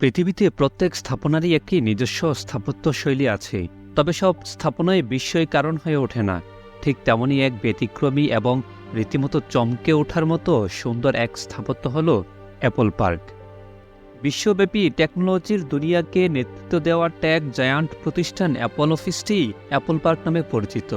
পৃথিবীতে প্রত্যেক স্থাপনারই একটি নিজস্ব স্থাপত্য শৈলী আছে, তবে সব স্থাপনায় বিস্ময় কারণ হয়ে ওঠে না। ঠিক তেমনই এক ব্যতিক্রমী এবং রীতিমতো চমকে ওঠার মতো সুন্দর এক স্থাপত্য হল অ্যাপল পার্ক। বিশ্বব্যাপী টেকনোলজির দুনিয়াকে নেতৃত্ব দেওয়া ট্যাগ জায়ান্ট প্রতিষ্ঠান অ্যাপল অফিসটি অ্যাপল পার্ক নামে পরিচিত।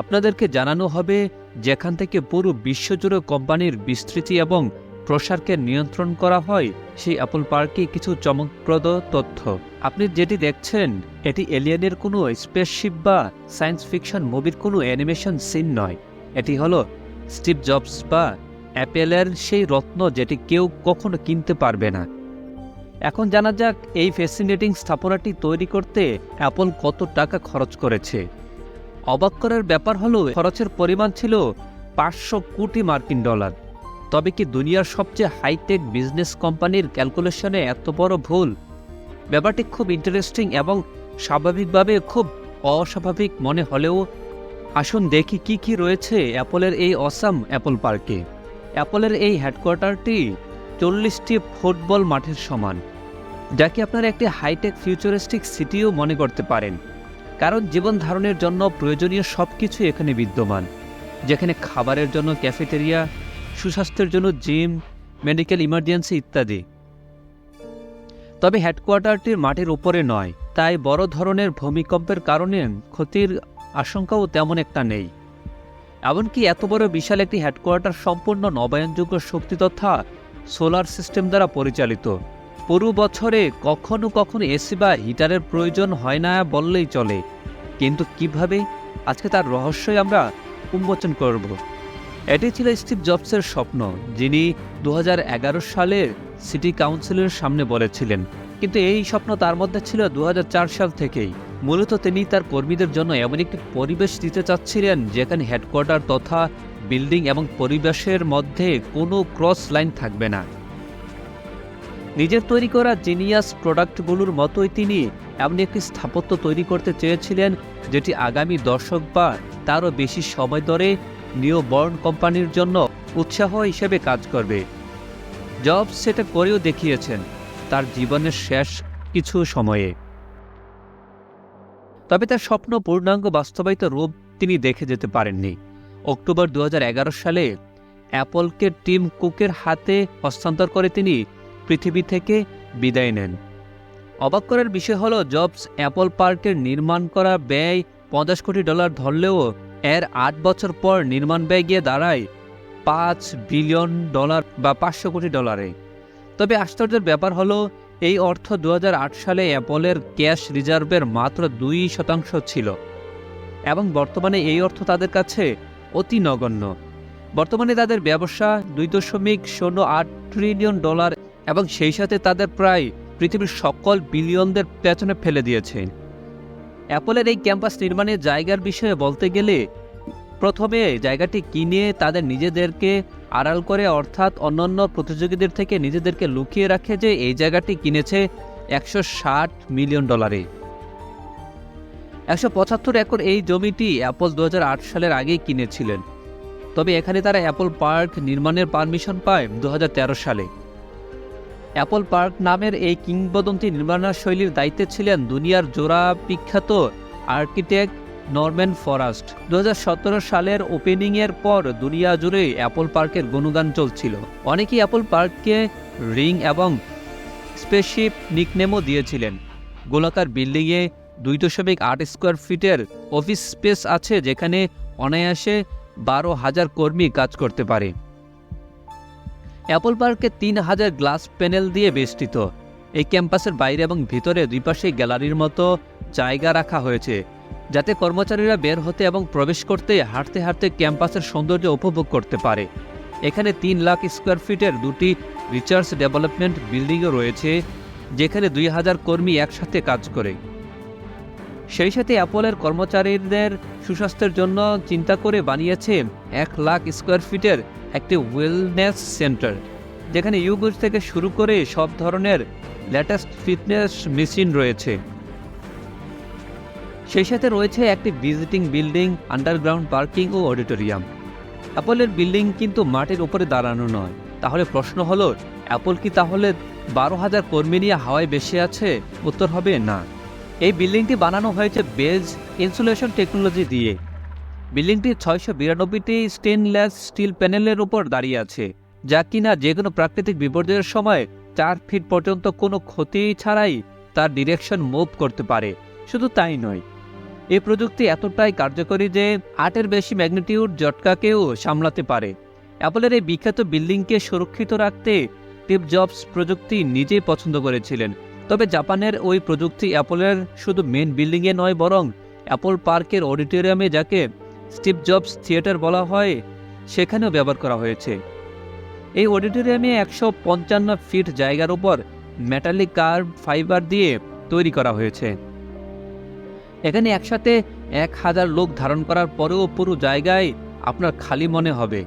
আপনাদেরকে জানানো হবে, যেখান থেকে পুরো বিশ্বজুড়ে কোম্পানির বিস্তৃতি এবং প্রসারকে নিয়ন্ত্রণ করা হয়, সেই অ্যাপল পার্কে কিছু চমকপ্রদ তথ্য। আপনি যেটি দেখছেন, এটি এলিয়েনের কোনো স্পেসশিপ বা সায়েন্স ফিকশন মুভির কোনো অ্যানিমেশন সিন নয়। এটি হলো স্টিভ জবস বা অ্যাপেলের সেই রত্ন যেটি কেউ কখনো কিনতে পারবে না। এখন জানা যাক, এই ফ্যাসিনেটিং স্থাপনাটি তৈরি করতে অ্যাপল কত টাকা খরচ করেছে। অবাক করার ব্যাপার হলো, খরচের পরিমাণ ছিল পাঁচশো কোটি মার্কিন ডলার। তবে কি দুনিয়ার সবচেয়ে হাইটেক বিজনেস কোম্পানির ক্যালকুলেশনে এত বড় ভুল? ব্যাপারটি খুব ইন্টারেস্টিং এবং স্বাভাবিকভাবে খুব অস্বাভাবিক মনে হলেও, আসুন দেখি কি কি রয়েছে অ্যাপলের এই অসাম অ্যাপল পার্কে অ্যাপলের এই হেডকোয়ার্টারটি চল্লিশটি ফুটবল মাঠের সমান যাকে আপনারা একটি হাইটেক ফিউচারিস্টিক সিটিও মনে করতে পারেন। কারণ জীবন ধারণের জন্য প্রয়োজনীয় সব কিছু এখানে বিদ্যমান, যেখানে খাবারের জন্য ক্যাফেটেরিয়া সুস্বাস্থ্যের জন্য জিম, মেডিকেল ইমার্জেন্সি ইত্যাদি। তবে হেডকোয়ার্টারটির মাটির উপরে নয়, তাই বড় ধরনের ভূমিকম্পের কারণে ক্ষতির আশঙ্কাও তেমন একটা নেই। এমনকি এত বড় বিশাল একটি হেডকোয়ার্টার সম্পূর্ণ নবায়নযোগ্য শক্তি তথা সোলার সিস্টেম দ্বারা পরিচালিত। পুরো বছরে কখনো কখনো এসি বা হিটারের প্রয়োজন হয় না বললেই চলে, কিন্তু কীভাবে? আজকে তার রহস্যই আমরা উন্মোচন করব। এটি ছিল স্টিভ জবসের স্বপ্ন, যিনি দু হাজার এগারো সালের সিটি কাউন্সিলের সামনে বলেছিলেন। কিন্তু এই স্বপ্ন তার মধ্যে ছিল দু হাজার চার সাল থেকেই। মূলত তিনি তার কর্মীদের জন্য এমন একটি পরিবেশ দিতে চাচ্ছিলেন, যেখানে হেডকোয়ার্টার তথা বিল্ডিং এবং পরিবেশের মধ্যে কোনো ক্রস লাইন থাকবে না। নিজের তৈরি করা জিনিয়াস প্রোডাক্টগুলোর মতোই তিনি এমন একটি স্থাপত্য তৈরি করতে চেয়েছিলেন, যেটি আগামী দশক বা তারও বেশি সময় ধরে নিউ বর্ন কোম্পানির জন্য উৎসাহ হিসেবে কাজ করবে। জব সেটা করেও দেখিয়েছেন তার জীবনের শেষ কিছু সময়ে। তবে তার স্বপ্ন পূর্ণাঙ্গ বাস্তবায়িত রূপ তিনি দেখে যেতে পারেননি। অক্টোবর দু হাজার এগারো সালে অ্যাপলকে টিম কুকের হাতে হস্তান্তর করে তিনি পৃথিবী থেকে বিদায় নেন। অবাক করার বিষয় হলো, জবস অ্যাপল পার্কের নির্মাণ করা ব্যয় পঞ্চাশ কোটি ডলার ধরলেও এর আট বছর পর নির্মাণ ব্যয় গিয়ে দাঁড়ায় পাঁচ বিলিয়ন ডলার বা পাঁচশো কোটি ডলারে। তবে আশ্চর্যের ব্যাপার হলো, এই অর্থ দু হাজার আট সালে অ্যাপলের ক্যাশ রিজার্ভের মাত্র দুই শতাংশ ছিল এবং বর্তমানে এই অর্থ তাদের কাছে অতি নগণ্য। বর্তমানে তাদের ব্যবসা দুই দশমিক শূন্য আট ট্রিলিয়ন ডলার এবং সেই সাথে তাদের প্রায় পৃথিবীর সকল বিলিয়নদের পেছনে ফেলে দিয়েছে। অ্যাপলের এই ক্যাম্পাস নির্মাণের জায়গার বিষয়ে বলতে গেলে, প্রথমে জায়গাটি কিনে তাদের নিজেদেরকে আড়াল করে, অর্থাৎ অন্যান্য প্রতিযোগীদের থেকে নিজেদেরকে লুকিয়ে রাখে যে এই জায়গাটি কিনেছে একশো ষাট মিলিয়ন ডলারে। একশো পঁচাত্তর একর এই জমিটি অ্যাপল দু হাজার আট সালের আগেই কিনেছিলেন। তবে এখানে তারা অ্যাপল পার্ক নির্মাণের পারমিশন পায় দু হাজার তেরো সালে। অ্যাপল পার্ক নামের এই কিংবদন্তি নির্মাণের শৈলীর দায়িত্বে ছিলেন দুনিয়ার জোড়া বিখ্যাত আর্কিটেক্ট নরম্যান ফরাস্ট। দু হাজার সতেরো সালের ওপেনিংয়ের পর দুনিয়া জুড়ে অ্যাপল পার্কের গুণগান চলছিল। অনেকেই অ্যাপল পার্ককে রিং এবং স্পেসশিপ নিকনেমও দিয়েছিলেন। গোলাকার বিল্ডিংয়ে দুই দশমিক আট স্কোয়ার ফিটের অফিস স্পেস আছে যেখানে অনায়াসে বারো হাজার কর্মী কাজ করতে পারে। অ্যাপল পার্কে তিন হাজার গ্লাস প্যানেল দিয়ে বেষ্টিত। এই ক্যাম্পাসের বাইরে এবং ভিতরে দুই পাশে গ্যালারির মতো জায়গা রাখা হয়েছে, যাতে কর্মচারীরা বের হতে এবং প্রবেশ করতে হাঁটতে হাঁটতে ক্যাম্পাসের সৌন্দর্য উপভোগ করতে পারে। এখানে তিন লাখ স্কোয়ার ফিটের দুটি রিসার্চ ডেভেলপমেন্ট বিল্ডিংও রয়েছে, যেখানে দুই হাজার কর্মী একসাথে কাজ করে। সেই সাথে অ্যাপলের কর্মচারীদের সুস্বাস্থ্যের জন্য চিন্তা করে বানিয়েছে এক লাখ স্কোয়ার ফিটের একটি ওয়েলনেস সেন্টার যেখানে ইউগুজ থেকে শুরু করে সব ধরনের লেটেস্ট ফিটনেস মেশিন রয়েছে। সেই সাথে রয়েছে একটি ভিজিটিং বিল্ডিং আন্ডারগ্রাউন্ড পার্কিং ও অডিটোরিয়াম অ্যাপলের বিল্ডিং কিন্তু মাটির উপরে দাঁড়ানো নয়। তাহলে প্রশ্ন হলো, অ্যাপল কি তাহলে বারো হাজার কর্মী নিয়ে হাওয়ায় বেশি আছে? উত্তর হবে না। এই বিল্ডিংটি বানানো হয়েছে বেজ ইনসুলেশন টেকনোলজি দিয়ে। বিল্ডিংটি ছয়শো বিরানব্বইটি স্টেনলেস স্টিল প্যানেলের উপর দাঁড়িয়ে আছে, যা কিনা যে কোনো প্রাকৃতিক বিপর্যয়ের সময় চার ফিট পর্যন্ত কোনো ক্ষতি ছাড়াই তার ডিরেকশন মুভ করতে পারে। শুধু তাই নয় এই প্রযুক্তি এতটাই কার্যকরী যে আটের বেশি ম্যাগনিটিউড জটকাকেও সামলাতে পারে। অ্যাপলের এই বিখ্যাত বিল্ডিংকে সুরক্ষিত রাখতে টিপ জবস প্রযুক্তি নিজেই পছন্দ করেছিলেন। তবে জাপানের ওই প্রযুক্তি অ্যাপলের শুধু মেন বিল্ডিংয়ে নয়, বরং অ্যাপল পার্কের অডিটোরিয়ামে যাকে স্টিভ জবস থিয়েটার বলা হয়, সেখানেও ব্যবহার করা হয়েছে। এই অডিটোরিয়ামে একশো পঞ্চান্ন ফিট জায়গার উপর মেটালিক কার্ভ ফাইবার দিয়ে তৈরি করা হয়েছে। এখানে একসাথে এক হাজার লোক ধারণ করার পরেও পুরো জায়গায় আপনার খালি মনে হবে।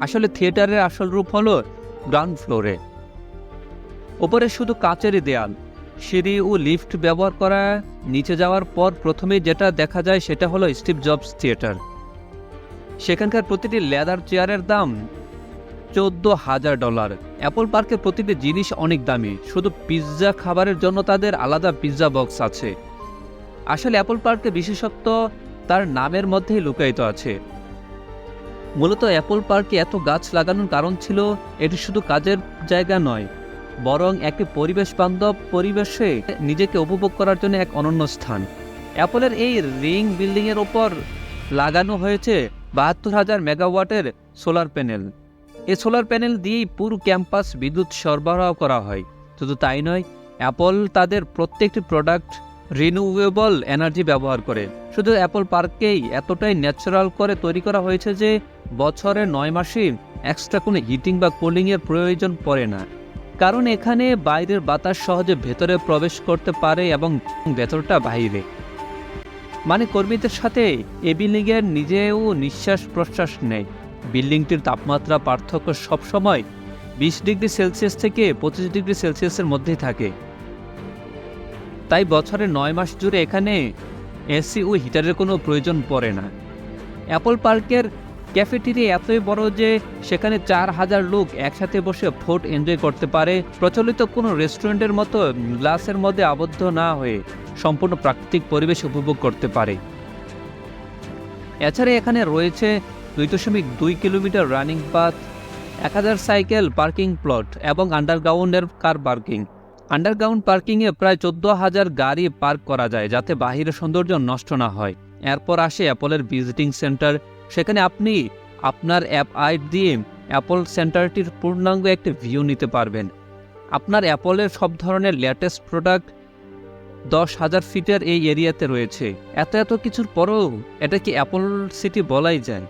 আসলে থিয়েটারের আসল রূপ হলো গ্রাউন্ড ফ্লোরে ওপরে শুধু কাচেরই দেয়াল সিঁড়ি ও লিফট ব্যবহার করা নিচে যাওয়ার পর প্রথমে যেটা দেখা যায় সেটা হলো স্টিভ জবস থিয়েটার। সেখানকার প্রতিটি লেদার চেয়ারের দাম চোদ্দ হাজার ডলার। অ্যাপল পার্কের প্রতিটি জিনিস অনেক দামি, শুধু পিৎজা খাবারের জন্য তাদের আলাদা পিৎজা বক্স আছে। আসলে অ্যাপল পার্কের বিশেষত্ব তার নামের মধ্যেই লুকায়িত আছে। মূলত অ্যাপল পার্কে এত গাছ লাগানোর কারণ ছিল, এটি শুধু কাজের জায়গা নয় বরং একটি পরিবেশ বান্ধব পরিবেশে নিজেকে উপভোগ করার জন্য এক অনন্য স্থান। অ্যাপলের এই রিং বিল্ডিংয়ের ওপর লাগানো হয়েছে বাহাত্তর হাজার মেগাওয়াটের সোলার প্যানেল। এই সোলার প্যানেল দিয়েই পুরো ক্যাম্পাস বিদ্যুৎ সরবরাহ করা হয়। শুধু তাই নয়, অ্যাপল তাদের প্রত্যেকটি প্রোডাক্ট রিনিউয়েবল এনার্জি ব্যবহার করে। শুধু অ্যাপল পার্ককেই এতটাই ন্যাচারাল করে তৈরি করা হয়েছে যে বছরে নয় মাসে এক্সট্রা কোনো হিটিং বা কুলিংয়ের প্রয়োজন পড়ে না। কারণ এখানে বাইরের বাতাস সহজে ভেতরে প্রবেশ করতে পারে এবং ভেতরটা বাইরে মানে কর্মীদের সাথে এ বিল্ডিংয়ের নিজেও নিঃশ্বাস প্রশ্বাস নেয়। বিল্ডিংটির তাপমাত্রা পার্থক্য সবসময় বিশ ডিগ্রি সেলসিয়াস থেকে পঁচিশ ডিগ্রি সেলসিয়াসের মধ্যেই থাকে। তাই বছরে নয় মাস জুড়ে এখানে এসি ও হিটারের কোনো প্রয়োজন পড়ে না। অ্যাপল পার্কের ক্যাফেটেরিয়া এতই বড় যে সেখানে চার হাজার লোক একসাথে বসে ফুড এনজয় করতে পারে, প্রচলিত কোনো রেস্টুরেন্টের মতো গ্লাসের মধ্যে আবদ্ধ না হয়ে সম্পূর্ণ প্রাকৃতিক পরিবেশ উপভোগ করতে পারে। এছাড়া এখানে রয়েছে দুই দশমিক দুই কিলোমিটার রানিং পাথ, এক হাজার সাইকেল পার্কিং প্লট এবং আন্ডারগ্রাউন্ডের কার পার্কিং। আন্ডারগ্রাউন্ড পার্কিংয়ে প্রায় চোদ্দ হাজার গাড়ি পার্ক করা যায় যাতে বাহিরের সৌন্দর্য নষ্ট না হয়। এরপর আসে অ্যাপলের ভিজিটিং সেন্টার সেখানে আপনি আপনার অ্যাপ আইড দিয়ে অ্যাপল সেন্টারটির পূর্ণাঙ্গ একটি ভিউ নিতে পারবেন। আপনার অ্যাপলের সব ধরনের লেটেস্ট প্রোডাক্ট দশ হাজার ফিটের এই এরিয়াতে রয়েছে। এত এত কিছুর পরও এটা কি অ্যাপল সিটি বলাই যায়?